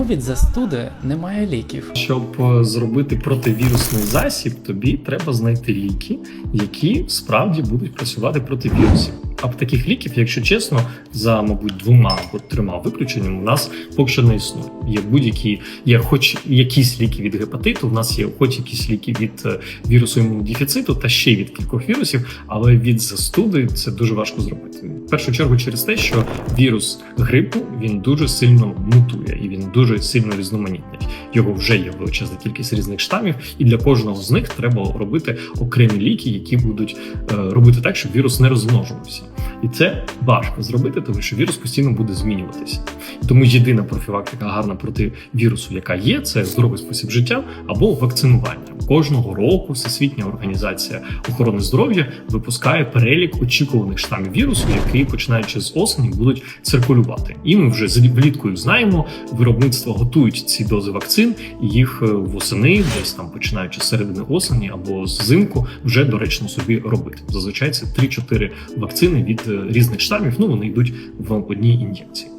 Чому від застуди немає ліків? Щоб е, зробити противірусний засіб, тобі треба знайти ліки, які справді будуть працювати проти вірусів. А таких ліків, якщо чесно, за мабуть двома або трьома виключеннями, у нас поки що не існує. Є будь-які, є хоч якісь ліки від гепатиту, у нас є хоч якісь ліки від е, вірусу імунодефіциту та ще від кількох вірусів, але від застуди це дуже важко зробити. В першу чергу через те, що вірус грипу він дуже сильно мутує і він дуже сильно різноманітний. Його вже є величезна кількість різних штамів, і для кожного з них треба робити окремі ліки, які будуть е, робити так, щоб вірус не розмножувався. І це важко зробити, тому що вірус постійно буде змінюватися. Тому єдина профілактика гарна проти вірусу, яка є, це здоровий спосіб життя або вакцинування. Кожного року Всесвітня організація охорони здоров'я випускає перелік очікуваних штамів вірусу, які починаючи з осені будуть циркулювати. І ми вже з вліткою знаємо, виробництво готують ці дози вакцин, і їх е, восени, десь там починаючи з середини осені або з зимку, вже доречно собі робити. Зазвичай це 3-4 вакцини від е, різних штамів. Ну вони йдуть в одній ін'єкції.